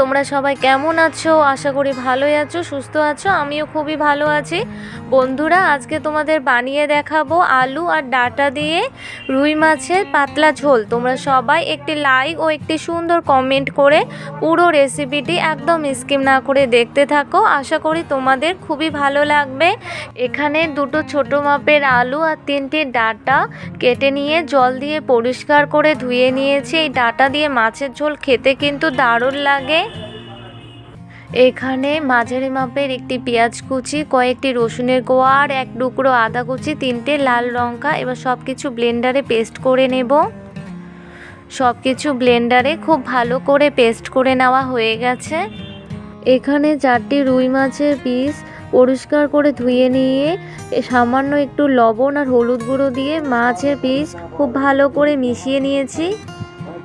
তোমরা সবাই কেমন আছো? আশা করি ভালোই আছো, সুস্থ আছো, আমিও খুবই ভালো আছি। বন্ধুরা, আজকে তোমাদের বানিয়ে দেখাবো আলু আর ডাটা দিয়ে রুই মাছের পাতলা ঝোল। তোমরা সবাই একটি লাইক ও একটি সুন্দর কমেন্ট করে পুরো রেসিপিটি একদম স্কিম না করে দেখতে থাকো। আশা করি তোমাদের খুবই ভালো লাগবে। এখানে দুটো ছোট মাপের আলু আর তিনটি ডাটা কেটে নিয়ে জল দিয়ে পরিষ্কার করে ধুয়ে নিয়েছি। এই ডাটা দিয়ে মাছের ঝোল খেতে কিন্তু দারুণ লাগে। এখানে মাঝারি মাপের একটি পেঁয়াজ কুচি, কয়েকটি রসুনের কোয়া আর এক টুকরো আদা কুচি, তিনটে লাল লঙ্কা। এবার সব কিছু ব্লেন্ডারে পেস্ট করে নেব। সব কিছু ব্লেন্ডারে খুব ভালো করে পেস্ট করে নেওয়া হয়ে গেছে। এখানে চারটি রুই মাছের পিস পরিষ্কার করে ধুয়ে নিয়ে সামান্য একটু লবণ আর হলুদ গুঁড়ো দিয়ে মাছের পিস খুব ভালো করে মিশিয়ে নিয়েছি।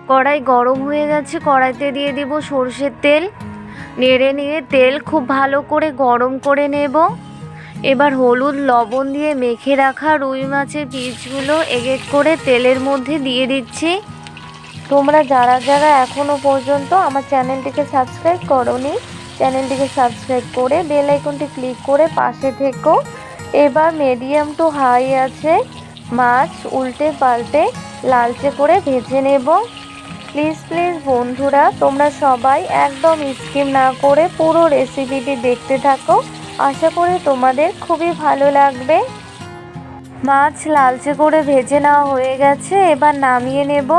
কড়াই গরম হয়ে গেছে, কড়াইতে দিয়ে দিব সর্ষের তেল। নেড়ে নিয়ে তেল খুব ভালো করে গরম করে নেব। এবার হলুদ, লবণ দিয়ে মেখে রাখা রুই মাছের পিসগুলো এক করে তেলের মধ্যে দিয়ে দিচ্ছি। তোমরা যারা যারা এখনও পর্যন্ত আমার চ্যানেলটিকে সাবস্ক্রাইব করনি, চ্যানেলটিকে সাবস্ক্রাইব করে বেল আইকনটি ক্লিক করে পাশে থেকো। এবার মিডিয়াম টু হাই আছে, মাছ উল্টে পাল্টে লালচে করে ভেজে নেব। প্লিজ প্লিজ বন্ধুরা, তোমরা সবাই একদম স্কিম না করে পুরো রেসিপিটি দেখতে থাকো। আশা করি তোমাদের খুবই ভালো লাগবে। মাছ লালচে করে ভেজে নেওয়া হয়ে গেছে, এবার নামিয়ে নেব।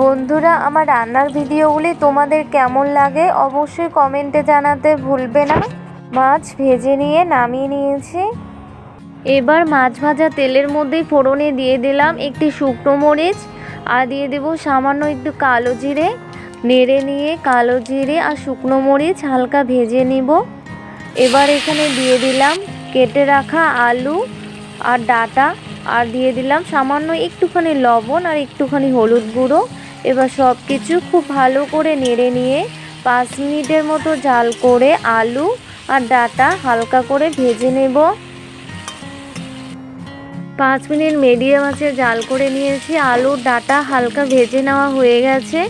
বন্ধুরা, আমার রান্নার ভিডিওগুলি তোমাদের কেমন লাগে অবশ্যই কমেন্টে জানাতে ভুলবে না। মাছ ভেজে নিয়ে নামিয়ে নিয়েছি। এবার মাছ ভাজা তেলের মধ্যেই ফোড়নে দিয়ে দিলাম একটি শুকনো মরিচ। আর দিয়ে দেব সামান্য একটু কালো জিরে, নেড়ে নিয়ে কালো জিরে আর শুকনো মরিচ হালকা ভেজে নিব। এবার এখানে দিয়ে দিলাম কেটে রাখা আলু আর ডাটা আর দিয়ে দিলাম সামান্য একটুখানি লবণ আর একটুখানি হলুদ গুঁড়ো। এবার সব কিছু খুব ভালো করে নেড়ে নিয়ে পাঁচ মিনিটের মতো জাল করে আলু আর ডাটা হালকা করে ভেজে নেব। পাঁচ মিনিট মিডিয়াম আছে, জাল করে নিয়েছি। আলুর ডাটা হালকা ভেজে নেওয়া হয়ে গেছে।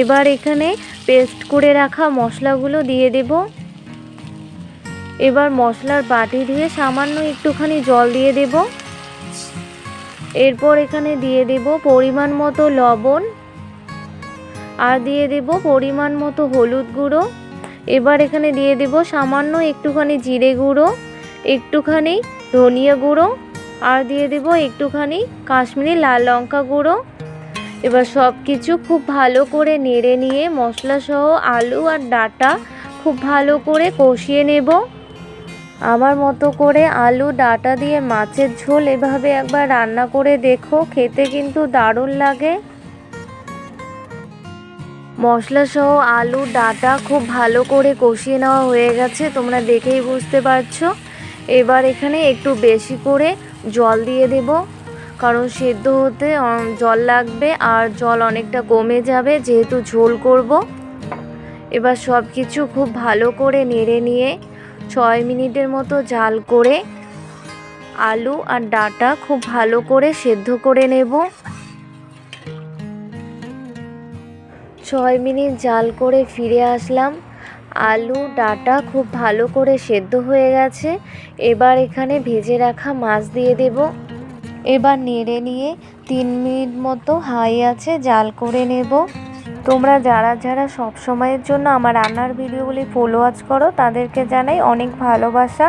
এবার এখানে পেস্ট করে রাখা মশলাগুলো দিয়ে দেব। এবার মশলার বাটি ধুয়ে সামান্য একটুখানি জল দিয়ে দেব। এরপর এখানে দিয়ে দেব পরিমাণ মতো লবণ। আর দিয়ে দেব পরিমাণ মতো হলুদ গুঁড়ো। এবার এখানে দিয়ে দেব সামান্য একটুখানি জিরে গুঁড়ো, একটুখানি ধনিয়া গুঁড়ো আর দিয়ে দেব একটুখানি কাশ্মীরি লাল লঙ্কা গুঁড়ো। এবার সব কিছু খুব ভালো করে নেড়ে নিয়ে মশলা সহ আলু আর ডাটা খুব ভালো করে কষিয়ে নেব। আমার মতো করে আলু, ডাটা দিয়ে মাছের ঝোল এভাবে একবার রান্না করে দেখো, খেতে কিন্তু দারুণ লাগে। মশলা সহ আলু, ডাটা খুব ভালো করে কষিয়ে নেওয়া হয়ে গেছে, তোমরা দেখেই বুঝতে পারছ। এবার এখানে একটু বেশি করে জল দিয়ে দেব। কারণ সেদ্ধ হতে জল লাগবে আর জল অনেকটা কমে যাবে যেহেতু ঝোল করব। এবার সব কিছু খুব ভালো করে নেড়ে নিয়ে ছয় মিনিটের মতো জাল করে আলু আর ডাটা খুব ভালো করে সেদ্ধ করে নেব। ছয় মিনিট জাল করে ফিরে আসলাম। আলু ডাটা খুব ভালো করে সেদ্ধ হয়ে গেছে। এবার এখানে ভেজে রাখা মাছ দিয়ে দেব। এবার নেড়ে নিয়ে তিন মিনিট মতো হাই আছে জাল করে নেব। তোমরা যারা যারা সব সময়ের জন্য আমার রান্নার ভিডিওগুলি ফলো ওয়াচ করো, তাদেরকে জানাই অনেক ভালোবাসা।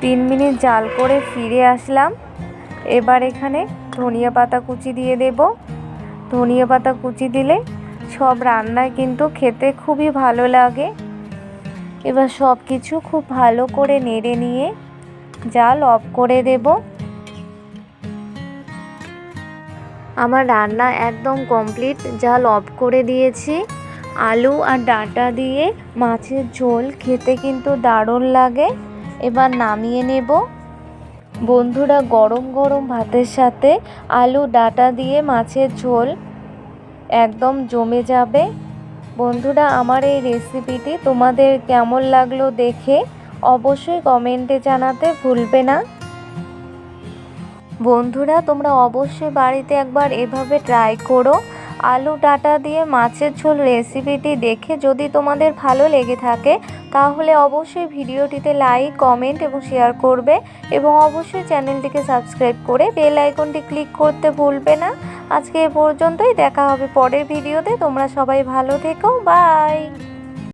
তিন মিনিট জাল করে ফিরে আসলাম। এবার এখানে ধনিয়া পাতা কুচি দিয়ে দেব। ধনিয়া পাতা কুচি দিলে সব রান্নায় কিন্তু খেতে খুবই ভালো লাগে। এবার সব কিছু খুব ভালো করে নেড়ে নিয়ে জাল অফ করে দেব। আমার রান্না একদম কমপ্লিট, জাল অফ করে দিয়েছি। আলু আর ডাঁটা দিয়ে মাছের ঝোল খেতে কিন্তু দারুণ লাগে। এবার নামিয়ে নেব। বন্ধুরা, গরম গরম ভাতের সাথে আলু, ডাঁটা দিয়ে মাছের ঝোল একদম জমে যাবে। বন্ধুরা, আমার এই রেসিপিটি তোমাদের কেমন লাগল দেখে অবশ্যই কমেন্টে জানাতে ভুলবে না। বন্ধুরা, তোমরা অবশ্যই বাড়িতে একবার এভাবে ট্রাই করো। আলু ডাটা দিয়ে মাছের ঝোল রেসিপিটি দেখে যদি তোমাদের ভালো লেগে থাকে, তাহলে অবশ্যই ভিডিওটিতে লাইক কমেন্ট এবং শেয়ার করবে এবং অবশ্যই চ্যানেলটিকে সাবস্ক্রাইব করে বেল আইকনটি ক্লিক করতে ভুলবে না। আজকে এ পর্যন্তই, দেখা হবে পরের ভিডিওতে তোমরা সবাই ভালো থেকো বাই